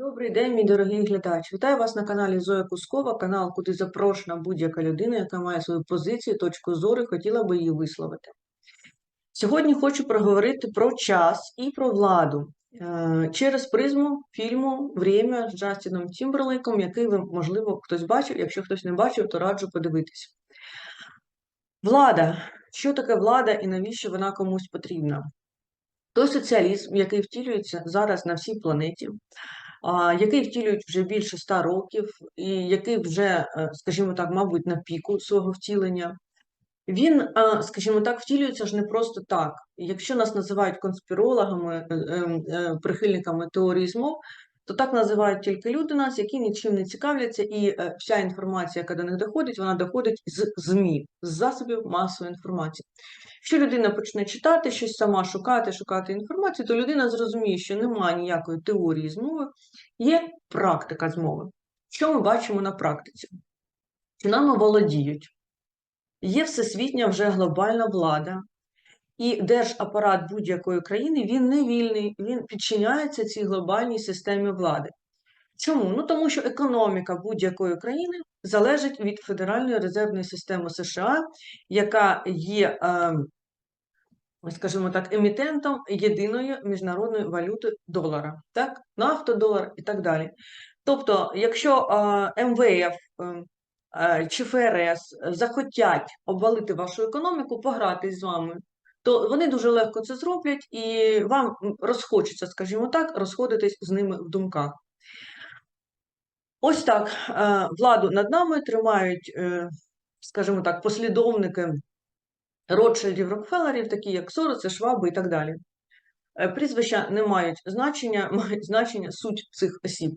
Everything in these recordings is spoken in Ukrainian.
Добрий день, мій дорогий глядач. Вітаю вас на каналі Зоя Кускова, канал, куди запрошена будь-яка людина, яка має свою позицію, точку зору і хотіла би її висловити. Сьогодні хочу проговорити про час і про владу е, через призму фільму Время з Джастіном Тімберлейком, який ви, можливо, хтось бачив. Якщо хтось не бачив, то раджу подивитись. Влада. Що таке влада і навіщо вона комусь потрібна? Той соціалізм, який втілюється зараз на всій планеті, який втілюють вже більше ста років, і який вже, е, скажімо так, мабуть, на піку свого втілення. Він, е, скажімо так, втілюється ж не просто так. Якщо нас називають конспірологами, е, прихильниками теорії змов, то так називають тільки люди нас, які нічим не цікавляться, і е, вся інформація, яка до них доходить, вона доходить з ЗМІ, з засобів масової інформації. Якщо людина почне читати щось сама, шукати, шукати інформацію, то людина зрозуміє, що немає ніякої теорії змови, є практика змови. Що ми бачимо на практиці? Нами володіють? Є всесвітня вже глобальна влада, і держапарат будь-якої країни він не вільний, він підчиняється цій глобальній системі влади. Чому? Ну тому що економіка будь-якої країни залежить від Федеральної резервної системи США, яка є, е, скажімо так, емітентом єдиної міжнародної валюти долара, так, нафтодолар і так далі. Тобто, якщо е, МВФ е, е, чи ФРС захотять обвалити вашу економіку, погратись з вами, то вони дуже легко це зроблять, і вам розхочеться, скажімо так, розходитись з ними в думках. Ось так е, владу над нами тримають, е, скажімо так, послідовники Ротшильдів, Рокфеллерів, такі як Сороси, Шваби і так далі. Е, Прізвища не мають значення, мають значення суть цих осіб.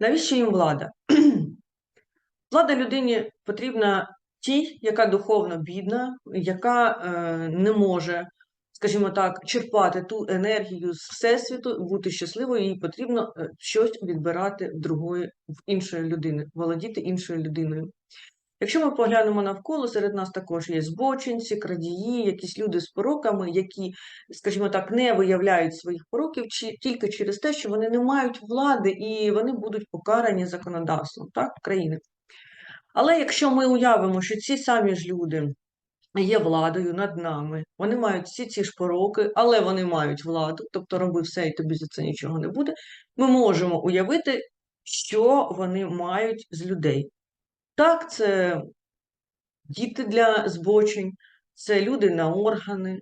Навіщо їм влада? Влада людині потрібна тій, яка духовно бідна, яка е, не може, скажімо так, черпати ту енергію з всесвіту, бути щасливою, їй потрібно е, щось відбирати в другої, в іншої людини, володіти іншою людиною. Якщо ми поглянемо навколо, серед нас також є збочинці, крадії, якісь люди з пороками, які, скажімо так, не виявляють своїх пороків чи, тільки через те, що вони не мають влади і вони будуть покарані законодавством так, країни. Але якщо ми уявимо, що ці самі ж люди є владою над нами, вони мають всі ці ж пороки, але вони мають владу, тобто роби все, і тобі за це нічого не буде, ми можемо уявити, що вони мають з людей. Так, це діти для збочень, це люди на органи,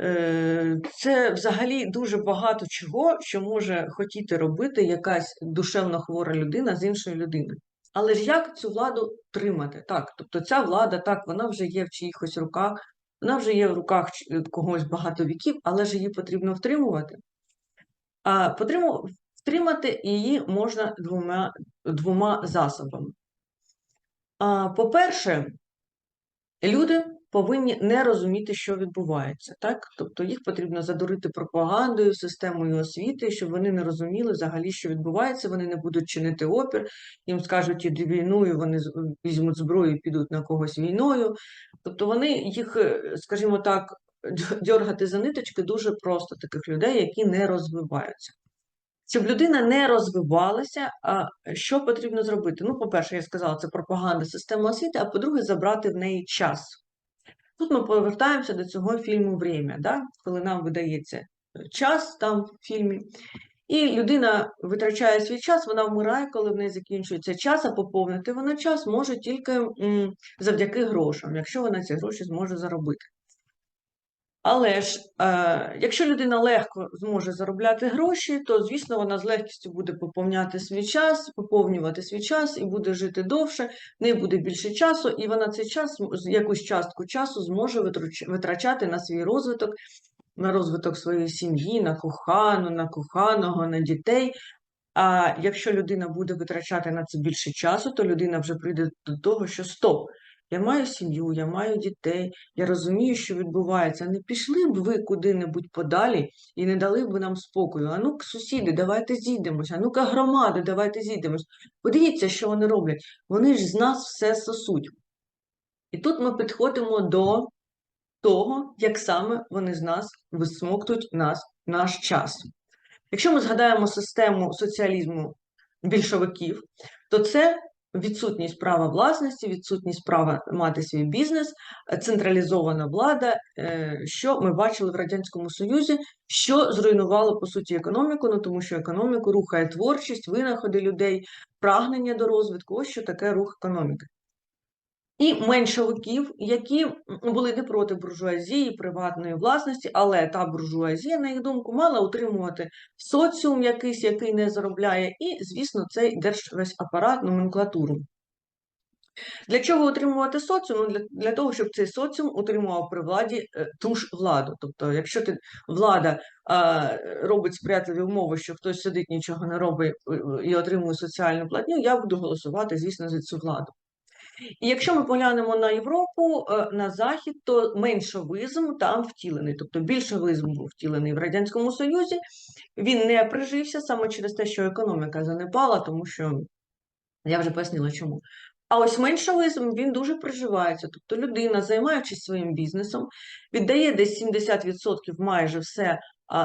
е, це взагалі дуже багато чого, що може хотіти робити якась душевно хвора людина з іншою людиною. Але ж як цю владу тримати? Так, тобто ця влада, так, вона вже є в чиїхось руках, вона вже є в руках когось багато віків, але ж її потрібно втримувати. А потрібно втримати її можна двома, двома засобами. А, По-перше, люди повинні не розуміти, що відбувається, так? Тобто їх потрібно задурити пропагандою, системою освіти, щоб вони не розуміли взагалі, що відбувається, вони не будуть чинити опір, їм скажуть іди війну, і вони візьмуть зброю і підуть на когось війною. Тобто вони їх, е, скажімо так, дьоргати за ниточки дуже просто таких людей, які не розвиваються. Щоб людина не розвивалася, а що потрібно зробити? Ну, по-перше, я сказала, це пропаганда системи освіти, а по-друге, забрати в неї час. Тут ми повертаємося до цього фільму «Время», да? коли нам видається е, час там в фільмі, і людина витрачає свій час, вона вмирає, коли в неї закінчується час, а поповнити вона час може тільки завдяки грошам, якщо вона ці гроші зможе заробити. Але ж, е, якщо людина легко зможе заробляти гроші, то, звісно, вона з легкістю буде поповняти свій час, поповнювати свій час і буде жити довше, в неї буде більше часу, і вона цей час, якусь частку часу зможе витрачати на свій розвиток, на розвиток своєї сім'ї, на кохану, на коханого, на дітей. А якщо людина буде витрачати на це більше часу, то людина вже прийде до того, що стоп. Я маю сім'ю, я маю дітей, я розумію, що відбувається. Не пішли б ви куди-небудь подалі і не дали б нам спокою. А ну-ка, сусіди, давайте зійдемось, а ну-ка, громади, давайте зійдемось. Подивіться, що вони роблять. Вони ж з нас все сосуть. І тут ми підходимо до того, як саме вони з нас висмоктують нас, наш час. Якщо ми згадаємо систему соціалізму більшовиків, то це відсутність права власності, відсутність права мати свій бізнес, е, централізована влада, е, що ми бачили в Радянському Союзі, що зруйнувало по суті економіку, ну тому що економіку рухає творчість, винаходи людей, прагнення до розвитку. Ось що таке рух економіки. І меншовиків, які були не проти буржуазії, приватної власності, але та буржуазія, на їх думку, мала утримувати соціум якийсь, який не заробляє, і, звісно, цей держвесь апарат, номенклатуру. Для чого утримувати соціум? Ну, Для, для того, щоб цей соціум утримував при владі е, ту ж владу. Тобто, якщо ти влада е, робить сприятливі умови, що хтось сидить, нічого не робить е, і отримує соціальну платню, я буду голосувати, звісно, за цю владу. І якщо ми поглянемо на Європу, е, на Захід, то меншовизм там втілений. Тобто більшовизм був втілений в Радянському Союзі. Він не прижився саме через те, що економіка занепала, тому що я вже пояснила чому. А ось меншовизм він дуже приживається. Тобто людина, займаючись своїм бізнесом, віддає десь 70% майже все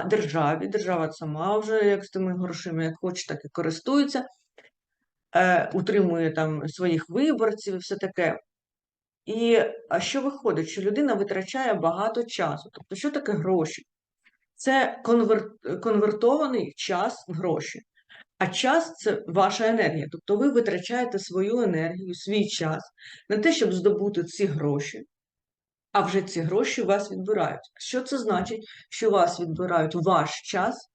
державі. Держава сама вже як з тими грошима, як хоче, так і користується е, утримує там своїх виборців і все таке. І що виходить? Що людина витрачає багато часу. Тобто, що таке гроші? Це конвер... конвертований час в гроші. А час це ваша енергія. Тобто ви витрачаєте свою енергію, свій час на те, щоб здобути ці гроші, а вже ці гроші вас відбирають. Що це значить? Що вас відбирають ваш час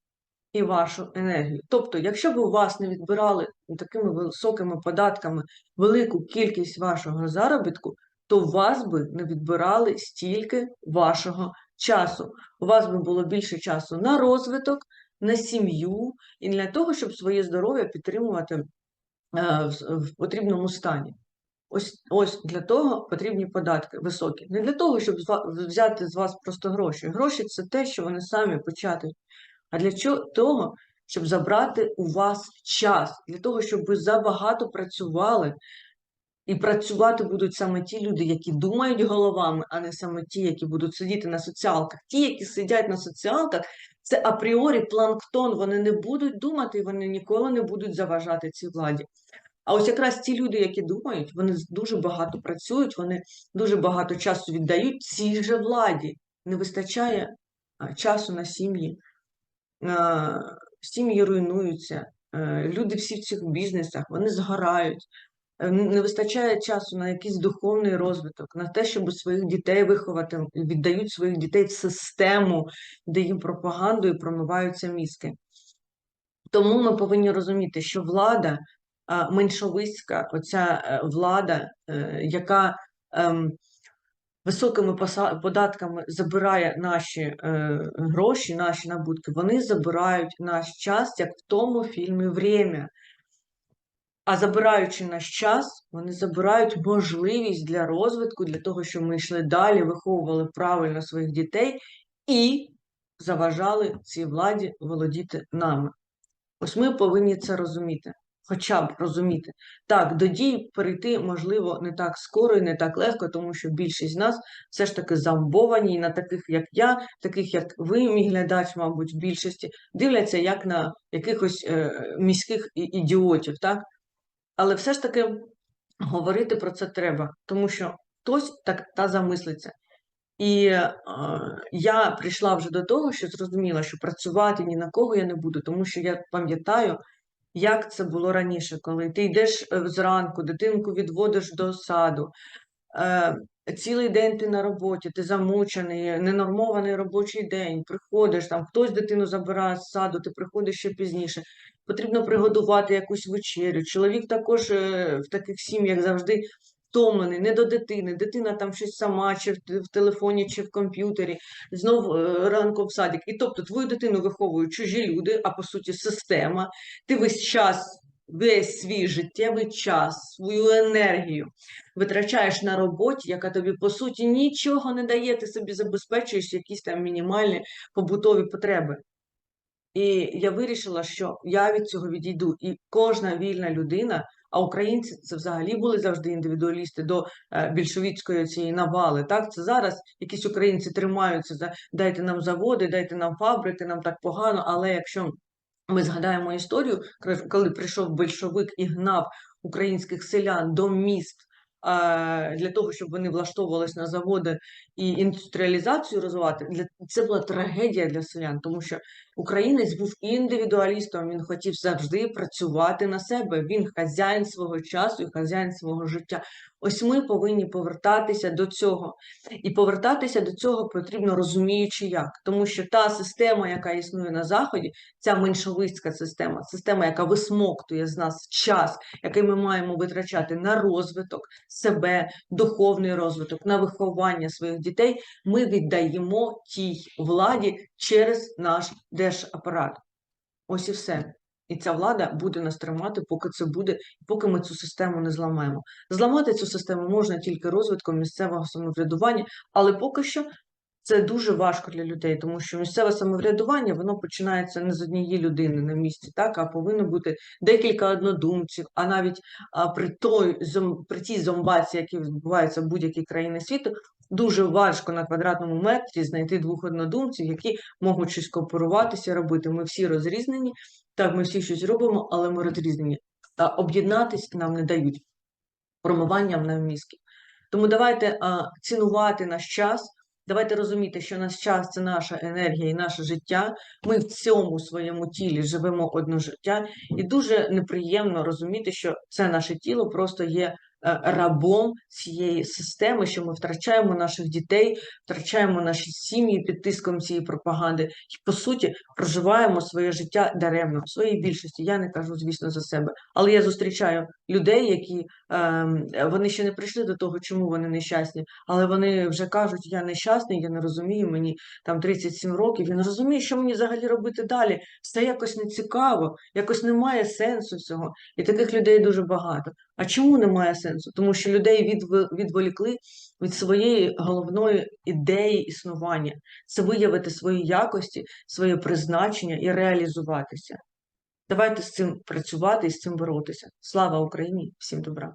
і вашу енергію. Тобто, якщо б у вас не відбирали такими високими податками велику кількість вашого заробітку, то у вас би не відбирали стільки вашого часу. У вас би було більше часу на розвиток, на сім'ю і для того, щоб своє здоров'я підтримувати е, в, потрібному стані. Ось ось для того потрібні податки високі. Не для того, щоб взяти з вас просто гроші. Гроші це те, що вони самі початуть а для того, щоб забрати у вас час, для того, щоб ви забагато працювали. І працювати будуть саме ті люди, які думають головами, а не саме ті, які будуть сидіти на соціалках. Ті, які сидять на соціалках, це апріорі планктон. Вони не будуть думати, і вони ніколи не будуть заважати цій владі. А ось якраз ті люди, які думають, вони дуже багато працюють, вони дуже багато часу віддають цій же владі. Не вистачає часу на сім'ї сім'ї руйнуються, е, люди всі в цих бізнесах, вони згорають, е, не вистачає часу на якийсь духовний розвиток, на те, щоб своїх дітей виховати, віддають своїх дітей в систему, де їм пропагандою промиваються мізки. Тому ми повинні розуміти, що влада меншовиська, оця е, влада, яка ем, високими податками забирає наші е, гроші, наші набутки, вони забирають наш час, як в тому фільмі Время. А забираючи наш час, вони забирають можливість для розвитку, для того, щоб ми йшли далі, виховували правильно своїх дітей і заважали цій владі володіти нами. Ось ми повинні це розуміти хоча б розуміти. Так, до дій перейти, можливо, не так скоро і не так легко, тому що більшість з нас все ж таки замбовані, на таких, як я, таких, як ви, мій глядач, мабуть, в більшості, дивляться як на якихось е, міських ідіотів, так? Але все ж таки говорити про це треба, тому що хтось так та замислиться. І е, я прийшла вже до того, що зрозуміла, що працювати ні на кого я не буду, тому що я пам'ятаю, як це було раніше, коли ти йдеш е, зранку, дитинку відводиш до саду, е, цілий день ти на роботі, ти замучений, ненормований робочий день, приходиш, там хтось дитину забирає з саду, ти приходиш ще пізніше. Потрібно приготувати якусь вечерю. Чоловік також е, в таких сім'ях завжди втомлений, не до дитини. Дитина там щось сама, чи в телефоні, чи в комп'ютері, знов е, ранком в садик. І тобто твою дитину виховують чужі люди, а по суті, система. Ти весь час. Весь свій життєвий час, свою енергію витрачаєш на роботі, яка тобі, по суті, нічого не дає, ти собі забезпечуєш якісь там мінімальні побутові потреби. І я вирішила, що я від цього відійду. І кожна вільна людина а українці це взагалі були завжди індивідуалісти до е, більшовіцької цієї навали. Так, це зараз якісь українці тримаються за дайте нам заводи, дайте нам фабрики, нам так погано. Але якщо Ми згадаємо історію, коли прийшов большевик і гнав українських селян до міст для того, щоб вони влаштовувались на заводи і індустріалізацію розвивати. Для це була трагедія для селян, тому що українець був індивідуалістом. Він хотів завжди працювати на себе. Він хазяїн свого часу і хазяїн свого життя. Ось ми повинні повертатися до цього. І повертатися до цього потрібно розуміючи як, тому що та система, яка існує на заході, ця меншовистська система, система, яка висмоктує з нас час, який ми маємо витрачати на розвиток себе, духовний розвиток, на виховання своїх дітей, ми віддаємо тій владі через наш держапарат. Ось і все. І ця влада буде нас тримати, поки це буде, поки ми цю систему не зламаємо. Зламати цю систему можна тільки розвитком місцевого самоврядування, але поки що це дуже важко для людей, тому що місцеве самоврядування воно починається не з однієї людини на місці, так а повинно бути декілька однодумців. А навіть а, при той при тій зомбації, які відбуваються в будь-якій країні світу, дуже важко на квадратному метрі знайти двох однодумців, які можуть щось кооперуватися, робити. Ми всі розрізнені, так, ми всі щось робимо, але ми розрізнені. А об'єднатись нам не дають промиванням на мізки. Тому давайте а, цінувати наш час. Давайте розуміти, що наш час це наша енергія і наше життя. Ми в цьому своєму тілі живемо одне життя, і дуже неприємно розуміти, що це наше тіло просто є е, рабом цієї системи, що ми втрачаємо наших дітей, втрачаємо наші сім'ї під тиском цієї пропаганди, і по суті проживаємо своє життя даремно. В своїй більшості я не кажу, звісно, за себе, але я зустрічаю людей, які вони ще не прийшли до того, чому вони нещасні, але вони вже кажуть, я нещасний, я не розумію, мені там 37 років, я не розумію, що мені взагалі робити далі. Все якось не цікаво, якось немає сенсу цього. І таких людей дуже багато. А чому немає сенсу? Тому що людей відв- відволікли від своєї головної ідеї існування це виявити свої якості, своє призначення і реалізуватися. Давайте з цим працювати і з цим боротися. Слава Україні! Всім добра!